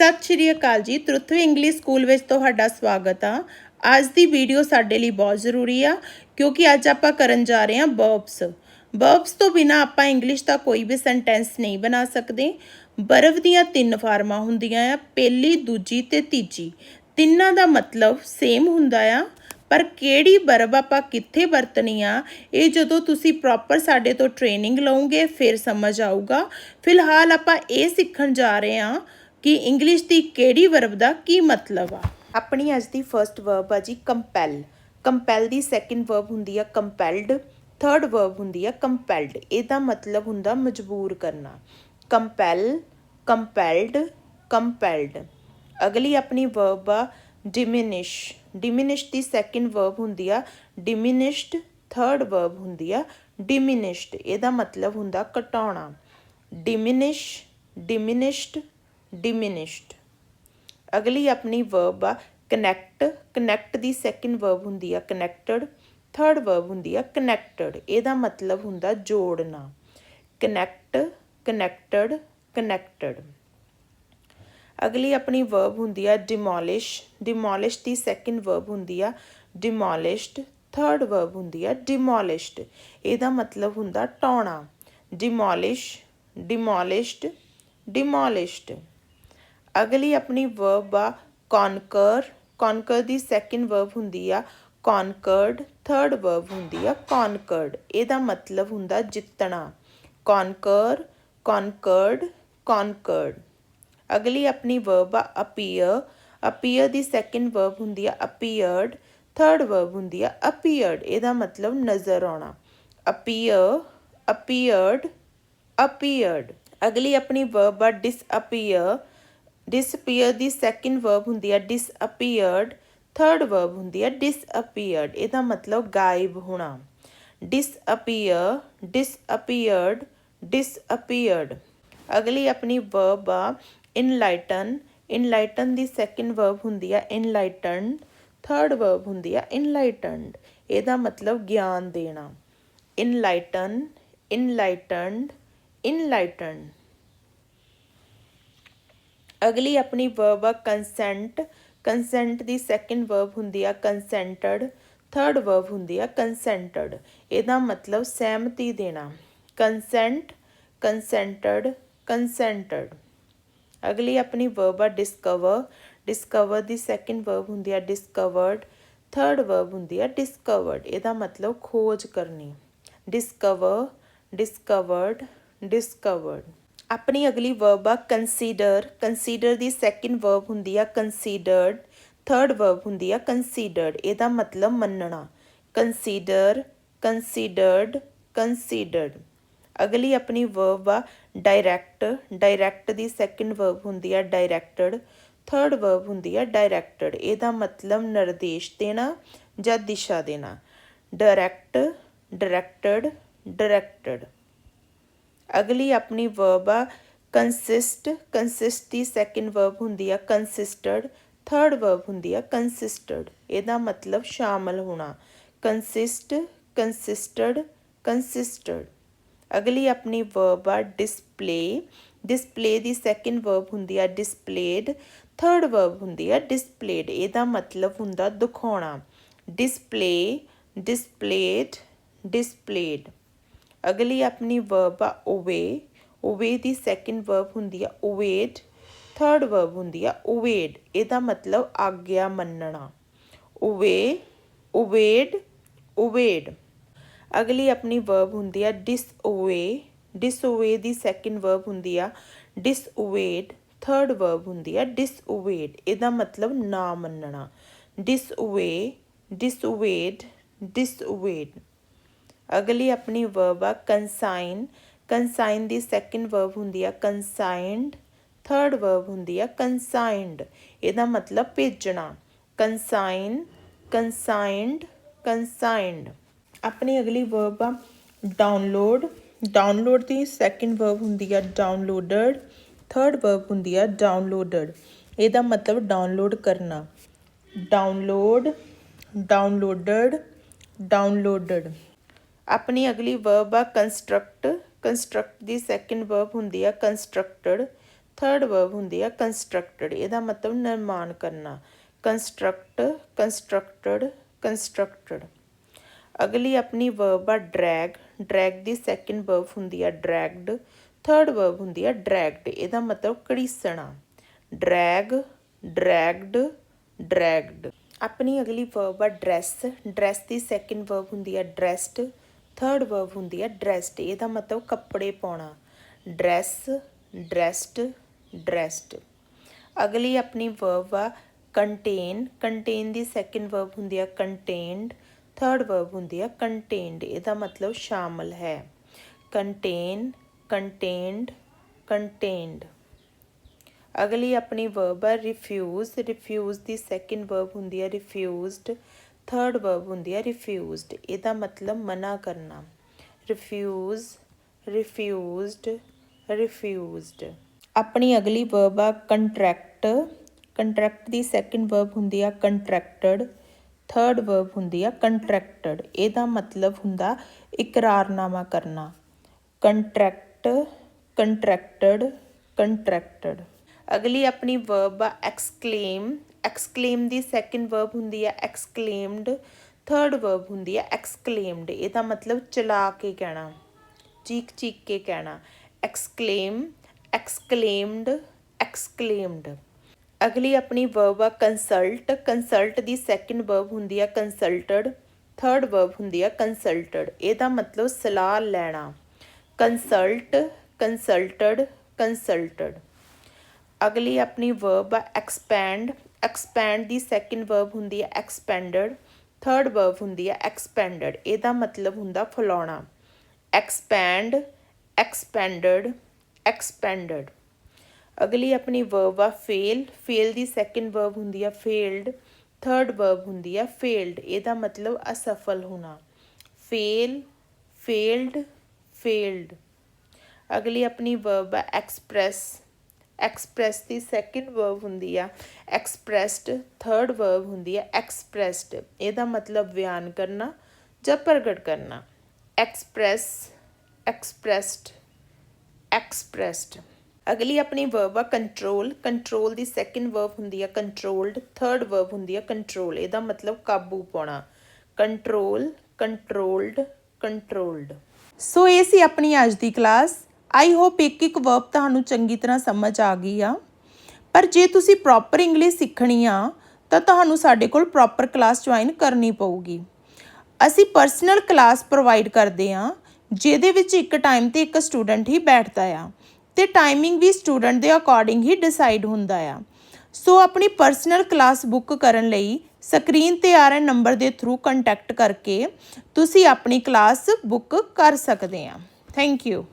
ਸਤਿ ਸ਼੍ਰੀ ਅਕਾਲ ਜੀ। ਤ੍ਰਿਥਵੀ English school ਵਿੱਚ ਤੁਹਾਡਾ ਸਵਾਗਤ ਆ। ਅੱਜ ਦੀ ਵੀਡੀਓ ਸਾਡੇ ਲਈ ਬਹੁਤ ਜ਼ਰੂਰੀ ਆ, ਕਿਉਂਕਿ ਅੱਜ ਆਪਾਂ ਕਰਨ ਜਾ ਰਹੇ ਹਾਂ ਬਰਬਸ ਬਰਬਸ ਤੋਂ ਬਿਨਾ ਆਪਾਂ ਇੰਗਲਿਸ਼ ਦਾ ਕੋਈ ਵੀ ਸੈਂਟੈਂਸ ਨਹੀਂ ਬਣਾ ਸਕਦੇ। ਬਰਬ ਦੀਆਂ ਤਿੰਨ ਫਾਰਮਾਂ ਹੁੰਦੀਆਂ ਆ, ਪਹਿਲੀ, ਦੂਜੀ ਤੇ ਤੀਜੀ। ਤਿੰਨਾਂ ਦਾ ਮਤਲਬ ਸੇਮ ਹੁੰਦਾ ਆ, ਪਰ ਕਿਹੜੀ ਬਰਬ ਆਪਾਂ ਕਿੱਥੇ ਵਰਤਣੀ ਆ, ਇਹ ਜਦੋਂ ਤੁਸੀਂ ਪ੍ਰੋਪਰ ਸਾਡੇ ਤੋਂ ਟ੍ਰੇਨਿੰਗ ਲਓਗੇ, ਫਿਰ ਸਮਝ ਆਊਗਾ। ਫਿਲਹਾਲ ਆਪਾਂ ਇਹ ਸਿੱਖਣ ਜਾ ਰਹੇ ਹਾਂ ਕਿ ਇੰਗਲਿਸ਼ ਦੀ ਕਿਹੜੀ ਵਰਬ ਦਾ ਕੀ ਮਤਲਬ ਆ? ਆਪਣੀ ਅੱਜ ਦੀ ਫਰਸਟ ਵਰਬ ਆ ਜੀ ਕੰਪੈਲ ਕੰਪੈਲ ਦੀ ਸੈਕਿੰਡ ਵਰਬ ਹੁੰਦੀ ਆ ਕੰਪੈਲਡ ਥਰਡ ਵਰਬ ਹੁੰਦੀ ਆ ਕੰਪੈਲਡ ਇਹਦਾ ਮਤਲਬ ਹੁੰਦਾ ਮਜਬੂਰ ਕਰਨਾ। ਕੰਪੈਲ ਕੰਪੈਲਡ ਕੰਪੈਲਡ ਅਗਲੀ ਆਪਣੀ ਵਰਬ ਆ ਡਿਮਿਨਿਸ਼ ਡਿਮਿਨਿਸ਼ ਦੀ ਸੈਕਿੰਡ ਵਰਬ ਹੁੰਦੀ ਆ ਡਿਮਿਨਿਸ਼ਡ ਥਰਡ ਵਰਬ ਹੁੰਦੀ ਆ ਡਿਮਿਨਿਸ਼ਡ ਇਹਦਾ ਮਤਲਬ ਹੁੰਦਾ ਘਟਾਉਣਾ। ਡਿਮਿਨਿਸ਼ ਡਿਮਿਨਿਸ਼ਡ ਡਿਮਿਨਿਸ਼ਡ ਅਗਲੀ ਆਪਣੀ ਵਰਬ ਆ ਕਨੈਕਟ ਕਨੈਕਟ ਦੀ ਸੈਕਿੰਡ ਵਰਬ ਹੁੰਦੀ ਆ ਕਨੈਕਟਡ ਥਰਡ ਵਰਬ ਹੁੰਦੀ ਆ ਕਨੈਕਟਡ ਇਹਦਾ ਮਤਲਬ ਹੁੰਦਾ ਜੋੜਨਾ। ਕਨੈਕਟ ਕਨੈਕਟਡ ਕਨੈਕਟਡ ਅਗਲੀ ਆਪਣੀ ਵਰਬ ਹੁੰਦੀ ਆ ਡਿਮੋਲਿਸ਼ ਡਿਮੋਲਿਸ਼ ਦੀ ਸੈਕਿੰਡ ਵਰਬ ਹੁੰਦੀ ਆ ਡਿਮੋਲਿਸ਼ਡ ਥਰਡ ਵਰਬ ਹੁੰਦੀ ਆ ਡਿਮੋਲਿਸ਼ਡ ਇਹਦਾ ਮਤਲਬ ਹੁੰਦਾ ਟਾਉਣਾ ਡਿਮੋਲਿਸ਼ ਡਿਮੋਲਿਸ਼ਡ ਡਿਮੋਲਿਸ਼ਡ ਅਗਲੀ ਆਪਣੀ ਵਰਬ ਆ ਕਨਕਰ ਕਨਕਰ ਦੀ ਸੈਕਿੰਡ ਵਰਬ ਹੁੰਦੀ ਆ ਕਨਕਰਡ ਥਰਡ ਵਰਬ ਹੁੰਦੀ ਆ ਕਨਕਰਡ ਇਹਦਾ ਮਤਲਬ ਹੁੰਦਾ ਜਿੱਤਣਾ। ਕਨਕਰ ਕਨਕਰਡ ਕਨਕਰਡ ਅਗਲੀ ਆਪਣੀ ਵਰਬ ਆ ਅਪੀਅਰ ਅਪੀਅਰ ਦੀ ਸੈਕਿੰਡ ਵਰਬ ਹੁੰਦੀ ਆ ਅਪੀਅਰਡ ਥਰਡ ਵਰਬ ਹੁੰਦੀ ਆ ਅਪੀਅਰਡ ਇਹਦਾ ਮਤਲਬ ਨਜ਼ਰ ਆਉਣਾ। ਅਪੀਅਰ ਅਪੀਅਰਡ ਅਪੀਅਰਡ ਅਗਲੀ ਆਪਣੀ ਵਰਬ ਆ ਡਿਸਅਪੀਅਰ ਡਿਸਅਪੀਅਰ ਦੀ ਸੈਕਿੰਡ ਵਰਬ ਹੁੰਦੀ ਆ ਡਿਸਅਪੀਅਰਡ ਥਰਡ ਵਰਬ ਹੁੰਦੀ ਹੈ ਡਿਸਅਪੀਅਰਡ ਇਹਦਾ ਮਤਲਬ ਗਾਇਬ ਹੋਣਾ। ਡਿਸਅਪੀਅਰ ਡਿਸਅਪੀਅਰਡ ਡਿਸਅਪੀਅਰਡ ਅਗਲੀ ਆਪਣੀ ਵਰਬ ਆ ਇਨਲਾਈਟਨ ਇਨਲਾਈਟਨ ਦੀ ਸੈਕਿੰਡ ਵਰਬ ਹੁੰਦੀ ਆ ਇਨਲਾਈਟਨਡ ਥਰਡ ਵਰਬ ਹੁੰਦੀ ਆ ਇਨਲਾਈਟਨਡ ਇਹਦਾ ਮਤਲਬ ਗਿਆਨ ਦੇਣਾ। ਇਨਲਾਈਟਨ ਇਨਲਾਈਟਨਡ ਇਨਲਾਈਟਨਡ ਅਗਲੀ ਆਪਣੀ ਵਰਬ ਆ ਕੰਸੈਂਟ ਕੰਸੈਂਟ ਦੀ ਸੈਕਿੰਡ ਵਰਬ ਹੁੰਦੀ ਆ ਕੰਸੈਂਟਡ ਥਰਡ ਵਰਬ ਹੁੰਦੀ ਆ ਕੰਸੈਂਟਡ ਇਹਦਾ ਮਤਲਬ ਸਹਿਮਤੀ ਦੇਣਾ। ਕੰਸੈਂਟ ਕੰਸੈਂਟਡ ਕੰਸੈਂਟਡ ਅਗਲੀ ਆਪਣੀ ਵਰਬ ਆ ਡਿਸਕਵਰ ਡਿਸਕਵਰ ਦੀ ਸੈਕਿੰਡ ਵਰਬ ਹੁੰਦੀ ਆ ਡਿਸਕਵਰਡ ਥਰਡ ਵਰਬ ਹੁੰਦੀ ਆ ਡਿਸਕਵਰਡ ਇਹਦਾ ਮਤਲਬ ਖੋਜ ਕਰਨੀ। ਡਿਸਕਵਰ ਡਿਸਕਵਰਡ ਡਿਸਕਵਰਡ ਆਪਣੀ ਅਗਲੀ ਵਰਬ ਆ ਕੰਸੀਡਰ ਕੰਸੀਡਰ ਦੀ ਸੈਕਿੰਡ ਵਰਬ ਹੁੰਦੀ ਆ ਕੰਸੀਡਰਡ ਥਰਡ ਵਰਬ ਹੁੰਦੀ ਆ ਕੰਸੀਡਰਡ ਇਹਦਾ ਮਤਲਬ ਮੰਨਣਾ। ਕੰਸੀਡਰ ਕੰਸੀਡਰਡ ਕੰਸੀਡਰਡ ਅਗਲੀ ਆਪਣੀ ਵਰਬ ਆ ਡਾਇਰੈਕਟ ਡਾਇਰੈਕਟ ਦੀ ਸੈਕਿੰਡ ਵਰਬ ਹੁੰਦੀ ਆ ਡਾਇਰੈਕਟਡ ਥਰਡ ਵਰਬ ਹੁੰਦੀ ਆ ਡਾਇਰੈਕਟਡ ਇਹਦਾ ਮਤਲਬ ਨਿਰਦੇਸ਼ ਦੇਣਾ ਜਾਂ ਦਿਸ਼ਾ ਦੇਣਾ। ਡਾਇਰੈਕਟ ਡਾਇਰੈਕਟਡ ਡਾਇਰੈਕਟਡ ਅਗਲੀ ਆਪਣੀ ਵਰਬ ਆ ਕੰਸਿਸਟ ਕੰਸਿਸਟ ਦੀ ਸੈਕਿੰਡ ਵਰਬ ਹੁੰਦੀ ਆ ਕੰਸਿਸਟਡ ਥਰਡ ਵਰਬ ਹੁੰਦੀ ਆ ਕੰਸਿਸਟਡ ਇਹਦਾ ਮਤਲਬ ਸ਼ਾਮਲ ਹੋਣਾ। ਕੰਸਿਸਟ ਕੰਸਿਸਟਡ ਕੰਸਿਸਟਡ ਅਗਲੀ ਆਪਣੀ ਵਰਬ ਆ ਡਿਸਪਲੇ ਡਿਸਪਲੇ ਦੀ ਸੈਕਿੰਡ ਵਰਬ ਹੁੰਦੀ ਆ ਡਿਸਪਲੇਡ ਥਰਡ ਵਰਬ ਹੁੰਦੀ ਆ ਡਿਸਪਲੇਡ ਇਹਦਾ ਮਤਲਬ ਹੁੰਦਾ ਦਿਖਾਉਣਾ। ਡਿਸਪਲੇ ਡਿਸਪਲੇਡ ਡਿਸਪਲੇਡ ਅਗਲੀ ਆਪਣੀ ਵਰਬ ਆ ਓਵੇ ਓਵੇ ਦੀ ਸੈਕਿੰਡ ਵਰਬ ਹੁੰਦੀ ਆ ਓਵੇਡ ਥਰਡ ਵਰਬ ਹੁੰਦੀ ਆ ਓਵੇਡ ਇਹਦਾ ਮਤਲਬ ਆਗਿਆ ਮੰਨਣਾ। ਓਵੇ ਓਵੇਡ ਓਵੇਡ ਅਗਲੀ ਆਪਣੀ ਵਰਬ ਹੁੰਦੀ ਆ ਡਿਸਓਵੇ ਡਿਸਓਵੇ ਦੀ ਸੈਕਿੰਡ ਵਰਬ ਹੁੰਦੀ ਆ ਡਿਸਓਵੇਡ ਥਰਡ ਵਰਬ ਹੁੰਦੀ ਆ ਡਿਸਓਵੇਡ ਇਹਦਾ ਮਤਲਬ ਨਾ ਮੰਨਣਾ। ਡਿਸਓਵੇ ਡਿਸਓਵੇਡ ਡਿਸਓਵੇਡ ਅਗਲੀ ਆਪਣੀ ਵਰਬ ਆ ਕੰਸਾਈਨ ਕੰਸਾਈਨ ਦੀ ਸੈਕਿੰਡ ਵਰਬ ਹੁੰਦੀ ਆ ਕੰਸਾਈਨਡ ਥਰਡ ਵਰਬ ਹੁੰਦੀ ਆ ਕੰਸਾਈਨਡ ਇਹਦਾ ਮਤਲਬ ਭੇਜਣਾ। ਕੰਸਾਈਨ ਕੰਸਾਈਨਡ ਕੰਸਾਈਨਡ ਆਪਣੀ ਅਗਲੀ ਵਰਬ ਆ ਡਾਊਨਲੋਡ ਡਾਊਨਲੋਡ ਦੀ ਸੈਕਿੰਡ ਵਰਬ ਹੁੰਦੀ ਆ ਡਾਊਨਲੋਡਡ ਥਰਡ ਵਰਬ ਹੁੰਦੀ ਆ ਡਾਊਨਲੋਡਡ ਇਹਦਾ ਮਤਲਬ ਡਾਊਨਲੋਡ ਕਰਨਾ। ਡਾਊਨਲੋਡ ਡਾਊਨਲੋਡਡ ਡਾਊਨਲੋਡਡ ਆਪਣੀ ਅਗਲੀ ਵਰਬ ਆ ਕੰਸਟਰਕਟ ਕੰਸਟਰਕਟ ਦੀ ਸੈਕਿੰਡ ਵਰਬ ਹੁੰਦੀ ਆ ਕੰਸਟਰਕਟਡ ਥਰਡ ਵਰਬ ਹੁੰਦੀ ਆ ਕੰਸਟਰਕਟਡ ਇਹਦਾ ਮਤਲਬ ਨਿਰਮਾਣ ਕਰਨਾ। ਕੰਸਟਰਕਟ ਕੰਸਟਰਕਟਡ ਕੰਸਟਰਕਟਡ ਅਗਲੀ ਆਪਣੀ ਵਰਬ ਆ ਡਰੈਗ ਡਰੈਗ ਦੀ ਸੈਕੰਡ ਵਰਬ ਹੁੰਦੀ ਆ ਡਰੈਗਡ ਥਰਡ ਵਰਬ ਹੁੰਦੀ ਆ ਡਰੈਗਡ ਇਹਦਾ ਮਤਲਬ ਘੜੀਸਣਾ। ਡਰੈਗ ਡਰੈਗਡ ਡਰੈਗਡ ਆਪਣੀ ਅਗਲੀ ਵਰਬ ਆ ਡਰੈਸ ਡਰੈਸ ਦੀ ਸੈਕੰਡ ਵਰਬ ਹੁੰਦੀ ਆ ਡਰੈਸਡ ਥਰਡ ਵਰਬ ਹੁੰਦੀ ਆ ਡਰੈਸਡ ਇਹਦਾ ਮਤਲਬ ਕੱਪੜੇ ਪਾਉਣਾ। ਡਰੈਸ ਡਰੈਸਡ ਡਰੈਸਡ ਅਗਲੀ ਆਪਣੀ ਵਰਬ ਆ ਕੰਟੇਨ ਕੰਟੇਨ ਦੀ ਸੈਕੰਡ ਵਰਬ ਹੁੰਦੀ ਆ ਕੰਟੇਨਡ ਥਰਡ ਵਰਬ ਹੁੰਦੀ ਆ ਕੰਟੇਨਡ ਇਹਦਾ ਮਤਲਬ ਸ਼ਾਮਲ ਹੈ। ਕੰਟੇਨ ਕੰਟੇਨਡ ਕੰਟੇਨਡ ਅਗਲੀ ਆਪਣੀ ਵਰਬ ਆ ਰਿਫਿਊਜ਼ ਰਿਫਿਊਜ਼ ਦੀ ਸੈਕੰਡ ਵਰਬ ਹੁੰਦੀ ਆ ਰਿਫਿਊਜ਼ਡ ਥਰਡ ਵਰਬ ਹੁੰਦੀ ਹੈ ਰਿਫਿਊਜ਼ਡ ਇਹਦਾ ਮਤਲਬ ਮਨਾ ਕਰਨਾ। ਰਿਫਿਊਜ਼ ਰਿਫਿਊਜ਼ਡ ਰਿਫਿਊਜ਼ਡ ਆਪਣੀ ਅਗਲੀ ਵਰਬ ਆ ਕੰਟਰੈਕਟ ਕੰਟਰੈਕਟ ਦੀ ਸੈਕੰਡ ਵਰਬ ਹੁੰਦੀ ਆ ਕੰਟਰੈਕਟਡ ਥਰਡ ਵਰਬ ਹੁੰਦੀ ਆ ਕੰਟਰੈਕਟਡ ਇਹਦਾ ਮਤਲਬ ਹੁੰਦਾ ਇਕਰਾਰਨਾਮਾ ਕਰਨਾ। ਕੰਟਰੈਕਟ ਕੰਟਰੈਕਟਡ ਕੰਟਰੈਕਟਡ ਅਗਲੀ ਆਪਣੀ ਵਰਬ ਆ ਐਕਸਕਲੇਮ ਐਕਸਕਲੇਮ ਦੀ ਸੈਕੰਡ ਵਰਬ ਹੁੰਦੀ ਆ ਐਕਸਕਲੇਮਡ ਥਰਡ ਵਰਬ ਹੁੰਦੀ ਆ ਐਕਸਕਲੇਮਡ ਇਹਦਾ ਮਤਲਬ ਚਲਾ ਕੇ ਕਹਿਣਾ, ਚੀਕ ਚੀਕ ਕੇ ਕਹਿਣਾ। ਐਕਸਕਲੇਮ ਐਕਸਕਲੇਮਡ ਐਕਸਕਲੇਮਡ ਅਗਲੀ ਆਪਣੀ ਵਰਬ ਆ ਕੰਸਲਟ ਕੰਸਲਟ ਦੀ ਸੈਕੰਡ ਵਰਬ ਹੁੰਦੀ ਆ ਕੰਸਲਟਡ ਥਰਡ ਵਰਬ ਹੁੰਦੀ ਆ ਕੰਸਲਟਡ ਇਹਦਾ ਮਤਲਬ ਸਲਾਹ ਲੈਣਾ। ਕੰਸਲਟ ਕੰਸਲਟਡ ਕੰਸਲਟਡ ਅਗਲੀ ਆਪਣੀ ਵਰਬ ਆ ਐਕਸਪੈਂਡ ਐਕਸਪੈਂਡ ਦੀ ਸੈਕਿੰਡ ਵਰਬ ਹੁੰਦੀ ਹੈ ਐਕਸਪੈਂਡਡ ਥਰਡ ਵਰਬ ਹੁੰਦੀ ਹੈ ਐਕਸਪੈਂਡਡ ਇਹਦਾ ਮਤਲਬ ਹੁੰਦਾ ਫਲਾਉਣਾ। ਐਕਸਪੈਂਡ ਐਕਸਪੈਂਡਡ ਐਕਸਪੈਂਡਡ ਅਗਲੀ ਆਪਣੀ ਵਰਬ ਆ ਫੇਲ ਫੇਲ ਦੀ ਸੈਕਿੰਡ ਵਰਬ ਹੁੰਦੀ ਆ ਫੇਲਡ ਥਰਡ ਵਰਬ ਹੁੰਦੀ ਆ ਫੇਲਡ ਇਹਦਾ ਮਤਲਬ ਅਸਫਲ ਹੋਣਾ। ਫੇਲ ਫੇਲਡ ਫੇਲਡ ਅਗਲੀ ਆਪਣੀ ਵਰਬ ਆ ਐਕਸਪ੍ਰੈਸ ਐਕਸਪ੍ਰੈਸ ਦੀ ਸੈਕਿੰਡ ਵਰਬ ਹੁੰਦੀ ਆ। ਐਕਸਪ੍ਰੈਸਡ ਥਰਡ ਵਰਬ ਹੁੰਦੀ ਆ। ਐਕਸਪ੍ਰੈਸਡ ਇਹਦਾ ਮਤਲਬ ਬਿਆਨ ਕਰਨਾ ਜਾਂ ਪ੍ਰਗਟ ਕਰਨਾ। ਐਕਸਪ੍ਰੈਸ ਐਕਸਪ੍ਰੈਸਡ ਐਕਸਪ੍ਰੈਸਡ ਅਗਲੀ ਆਪਣੀ ਵਰਬ ਆ ਕੰਟਰੋਲ ਕੰਟਰੋਲ ਦੀ ਸੈਕਿੰਡ ਵਰਬ ਹੁੰਦੀ ਆ ਕੰਟਰੋਲਡ ਥਰਡ ਵਰਬ ਹੁੰਦੀ ਆ ਕੰਟਰੋਲ ਇਹਦਾ ਮਤਲਬ ਕਾਬੂ ਪਾਉਣਾ। ਕੰਟਰੋਲ ਕੰਟਰੋਲਡ ਕੰਟਰੋਲਡ ਸੋ ਇਹ ਸੀ ਆਪਣੀ ਅੱਜ ਦੀ ਕਲਾਸ ਆਈ ਹੋਪ ਇੱਕ ਇੱਕ ਵਰਬ ਤੁਹਾਨੂੰ ਚੰਗੀ ਤਰ੍ਹਾਂ ਸਮਝ ਆ ਗਈ ਆ। ਪਰ ਜੇ ਤੁਸੀਂ ਪ੍ਰੋਪਰ ਇੰਗਲਿਸ਼ ਸਿੱਖਣੀ ਆ, ਤਾਂ ਤੁਹਾਨੂੰ ਸਾਡੇ ਕੋਲ ਪ੍ਰੋਪਰ ਕਲਾਸ ਜੁਆਇਨ ਕਰਨੀ ਪਊਗੀ। ਅਸੀਂ ਪਰਸਨਲ ਕਲਾਸ ਪ੍ਰੋਵਾਈਡ ਕਰਦੇ ਹਾਂ ਜਿਹਦੇ ਵਿੱਚ ਇੱਕ ਟਾਈਮ ਤੇ ਇੱਕ ਸਟੂਡੈਂਟ ਹੀ ਬੈਠਦਾ ਆ ਤੇ ਟਾਈਮਿੰਗ ਵੀ ਸਟੂਡੈਂਟ ਦੇ ਅਕੋਰਡਿੰਗ ਹੀ ਡਿਸਾਈਡ ਹੁੰਦਾ ਆ। ਸੋ ਆਪਣੀ ਪਰਸਨਲ ਕਲਾਸ ਬੁੱਕ ਕਰਨ ਲਈ ਸਕਰੀਨ ਤੇ ਆ ਰਹੇ ਨੰਬਰ ਦੇ ਥਰੂ ਕੰਟੈਕਟ ਕਰਕੇ ਤੁਸੀਂ ਆਪਣੀ ਕਲਾਸ ਬੁੱਕ ਕਰ ਸਕਦੇ ਆ। Thank you